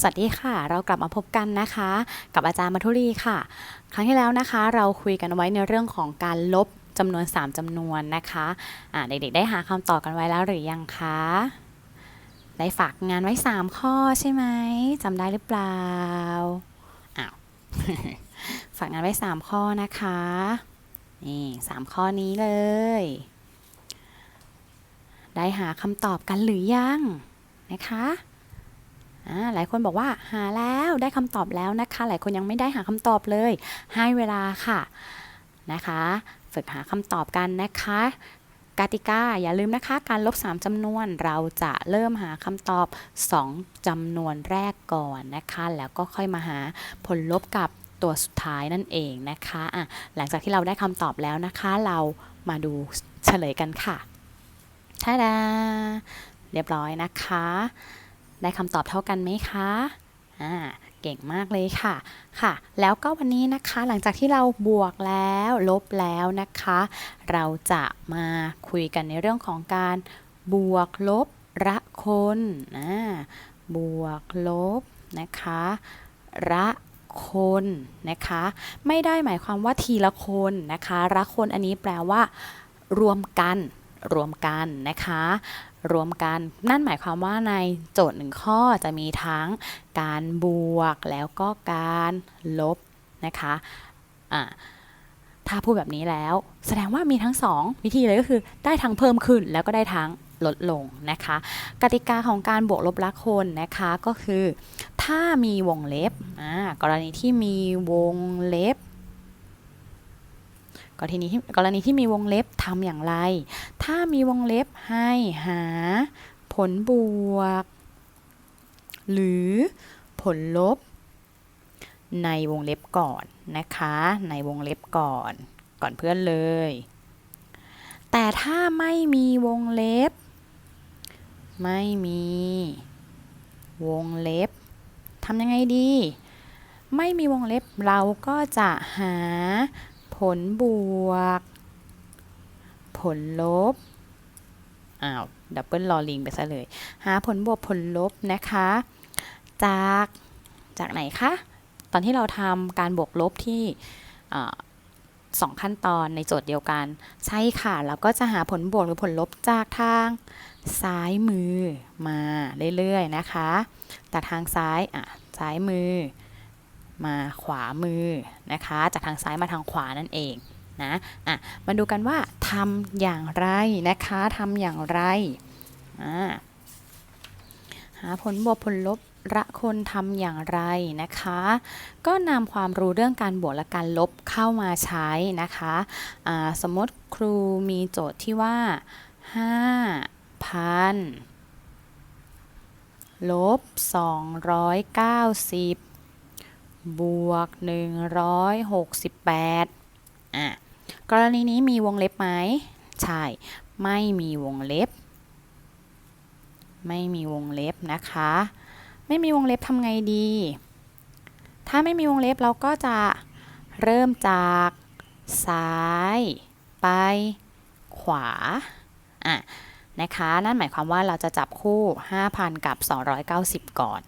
สวัสดีค่ะ เรากลับมาพบกันนะคะ กับอาจารย์มัทุรีค่ะ ครั้งที่แล้วนะคะ เราคุยกันไว้ในเรื่องของการลบจำนวน 3จำนวนนะคะอ่าเด็กๆ ได้หาคำตอบกันไว้แล้วหรือยังคะ ได้ฝากงานไว้ 3 ข้อใช่ไหมจำได้หรือเปล่าอ้าวฝากงานไว้ 3 ข้อนะคะนี่สามข้อนี้เลย ได้หาคำตอบกันหรือยังนะคะ หลายคนบอกว่าหาแล้วได้คำตอบแล้วนะคะ หลายคนยังไม่ได้หาคำตอบเลย ให้เวลาค่ะนะคะ ฝึกหาคำตอบกันนะคะกติกาอย่าลืมนะคะ การลบ 3จำนวนเราจะเริ่มหาคำตอบ 2จำนวนแรกก่อนนะคะ แล้วก็ค่อยมาหาผลลบกับตัวสุดท้ายนั่นเองนะคะอะหลังจากที่เราได้คำตอบแล้วนะคะ เรามาดูเฉลยกันค่ะท่าดาเรียบร้อยนะคะ ได้คำตอบเท่ากันไหมคะอ่าเก่งมากเลยค่ะค่ะ แล้วก็วันนี้นะคะหลังจากที่เราบวกแล้วลบแล้วนะคะ เราจะมาคุยกันในเรื่องของการบวกลบระคนนะบวกลบนะคะ ระคนนะคะ ไม่ได้หมายความว่าทีละคนนะคะ ระคนอันนี้แปลว่ารวมกัน รวมกันนะคะ รวมกันนั่นหมายความว่าในโจทย์หนึ่งข้อจะมีทั้งการบวกแล้วก็การลบนะคะอ่าถ้าพูดแบบนี้แล้ว แสดงว่ามีทั้งสองวิธีเลยก็คือได้ทั้งเพิ่มขึ้นแล้วก็ได้ทั้งลดลงนะคะ กติกาของการบวกลบละคนนะคะก็คือ ถ้ามีวงเล็บกรณีที่มีวงเล็บ กรณีที่กรณีที่มีวงเล็บทำอย่างไร ถ้ามีวงเล็บให้หา ผลบวก หรือผลลบ ในวงเล็บก่อนนะคะ ในวงเล็บก่อน ก่อนเพื่อนเลย แต่ถ้าไม่มีวงเล็บ ไม่มี วงเล็บทำยังไงดี ไม่มีวงเล็บเราก็จะหา ผลบวก ผลลบ อ้าว ดับเบิลลอลิงไปซะเลย หาผลบวกผลลบนะคะ จากจากไหนคะ ตอนที่เราทำการบวกลบที่สองขั้นตอนในโจทย์เดียวกัน ใช่ค่ะ เราก็จะหาผลบวกหรือผลลบจากทางซ้ายมือมาเรื่อยๆนะคะจากทางซ้ายอะซ้ายมือ มาขวามือนะคะ จากทางซ้ายมาทางขวานั่นเองนะอะมาดูกันว่าทำอย่างไรนะคะทำอย่างไรอ่าหาผลบวกผลลบละคนทำอย่างไรนะคะ ก็นำความรู้เรื่องการบวกและการลบเข้ามาใช้นะคะอ่าสมมติครูมีโจทย์ที่ว่า 5,000ลบ290 บวก 168อะกรณีนี้มีวงเล็บไหมใช่ ไม่มีวงเล็บ ไม่มีวงเล็บนะคะ ไม่มีวงเล็บทำไงดี ถ้าไม่มีวงเล็บเราก็จะเริ่มจากซ้ายไปขวาอะนะคะ นั่นหมายความว่าเราจะจับคู่ 5,000 กับ 290 ก่อน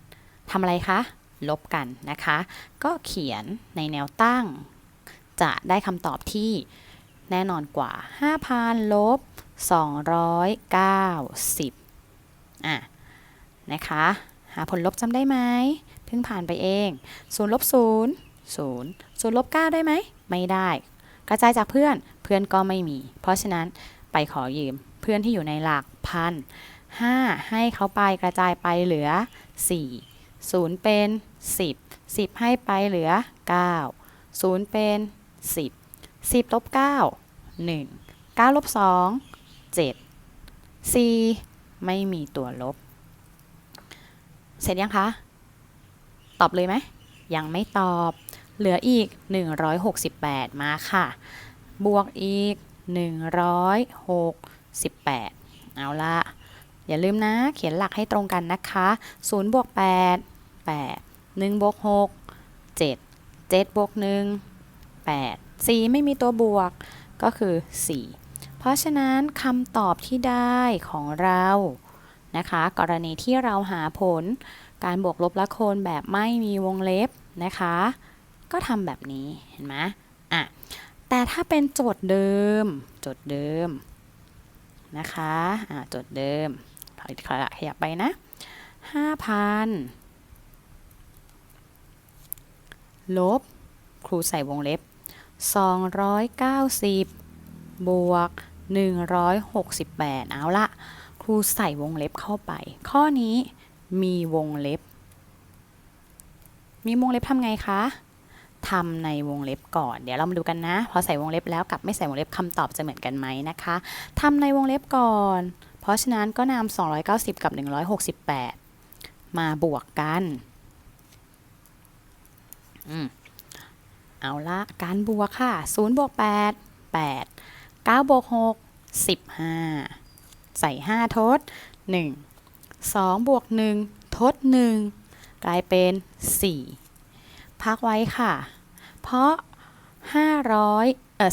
ทำอะไรคะ ลบกันนะคะ ก็เขียนในแนวตั้ง จะได้คำตอบที่แน่นอนกว่า 5,000ลบ290อะนะคะหาผลลบจำได้ไหมเพิ่งผ่านไปเอง0ลบ0 0 0ลบ9ได้ไหม ไม่ได้ กระจายจากเพื่อนเพื่อนก็ไม่มี เพราะฉะนั้นไปขอยืมเพื่อนที่อยู่ในหลักพัน5ให้เขาไปกระจายไปเหลือ 4 0 เป็น 10 10 ให้ไปเหลือ 9 0 เป็น 10 10ลบ9 1 9ลบ2 7 4 ไม่มีตัวลบ เสร็จยังคะ ตอบเลยไหม ยังไม่ตอบ เหลืออีก 168 มาค่ะ บวกอีก 168 เอาละอย่าลืมนะ เขียนหลักให้ตรงกันนะคะ 0 บวก 8 8 1บวก6 7 7บวก1 8 4 ไม่มีตัวบวกก็คือ 4 เพราะฉะนั้นคำตอบที่ได้ของเรานะคะ กรณีที่เราหาผลการบวกลบละโคนแบบไม่มีวงเล็บนะคะ ก็ทำแบบนี้เห็นไหมอะแต่ถ้าเป็นโจทย์เดิม โจทย์เดิมนะคะอะโจทย์เดิมขอขยับไปนะ 5,000 ลบ ครูใส่วงเล็บ 290 บวก 168 เอาละ ครูใส่วงเล็บเข้าไป ข้อนี้มีวงเล็บ มีวงเล็บทำไงคะทำในวงเล็บก่อน เดี๋ยวเรามาดูกันนะ พอใส่วงเล็บแล้วกับไม่ใส่วงเล็บคำตอบจะเหมือนกันไหมนะคะทำในวงเล็บก่อน เพราะฉะนั้นก็นำ290 กับ 168 มาบวกกัน อืมเอาละการบวกค่ะ0บวก8 8 9บวก6 15 ใส่ 5 ทด 1 2บวก1 ทด 1 กลายเป็น 4 พักไว้ค่ะ เพราะ 500เอ่อ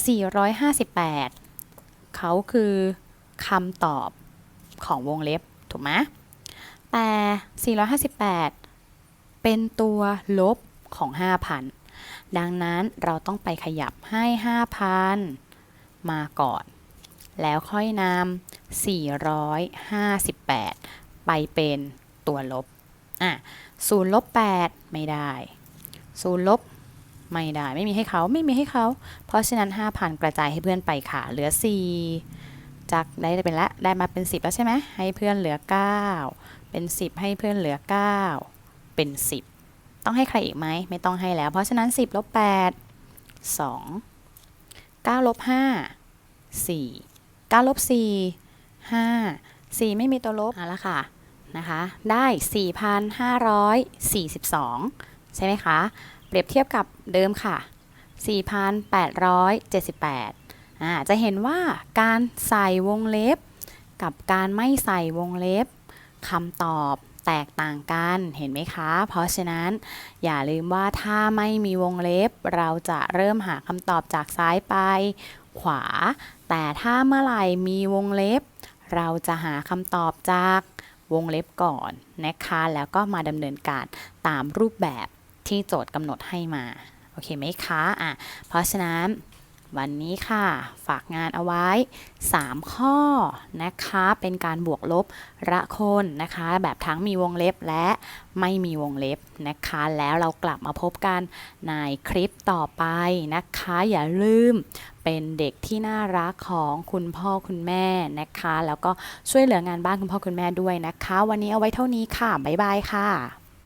458 เขาคือคำตอบของวงเล็บ ถูกไหมแต่ 458 เป็นตัวลบ ของ 5,000 ดังนั้นเราต้องไปขยับให้ 5,000 มาก่อน แล้วค่อยนำ458 ไปเป็นตัวลบ อะ0ลบ8ไม่ได้0ลบไม่ได้ ไม่มีให้เขาไม่มีให้เขา เพราะฉะนั้น 5,000 กระจายให้เพื่อนไปค่ะ เหลือ 4 จากได้เป็นละ ได้มาเป็น 10 แล้วใช่ไหมให้เพื่อนเหลือ 9 เป็น 10 ให้เพื่อนเหลือ 9 เป็น 10 ต้องให้ใครอีกไหมไม่ต้องให้แล้ว เพราะฉะนั้น 10ลบ8 2 9ลบ5 4 9ลบ4 5 4 ไม่มีตัวลบเอาละค่ะนะคะได้ 4,542 ใช่ไหมคะ เปรียบเทียบกับเดิมค่ะ 4,878อ่าจะเห็นว่าการใส่วงเล็บ กับการไม่ใส่วงเล็บคำตอบ แตกต่างกันเห็นไหมคะ เพราะฉะนั้นอย่าลืมว่าถ้าไม่มีวงเล็บ เราจะเริ่มหาคำตอบจากซ้ายไปขวา แต่ถ้าเมื่อไหร่มีวงเล็บ เราจะหาคำตอบจากวงเล็บก่อนนะคะ แล้วก็มาดำเนินการตามรูปแบบที่โจทย์กำหนดให้มา โอเคไหมคะ อะ เพราะฉะนั้น วันนี้ค่ะ ฝากงานเอาไว้ 3 ข้อนะคะ เป็นการบวกลบระคนนะคะ แบบทั้งมีวงเล็บและไม่มีวงเล็บนะคะ แล้วเรากลับมาพบกันในคลิปต่อไปนะคะ อย่าลืมเป็นเด็กที่น่ารักของคุณพ่อคุณแม่นะคะ แล้วก็ช่วยเหลืองานบ้านคุณพ่อคุณแม่ด้วยนะคะ วันนี้เอาไว้เท่านี้ค่ะ บ๊ายบายค่ะ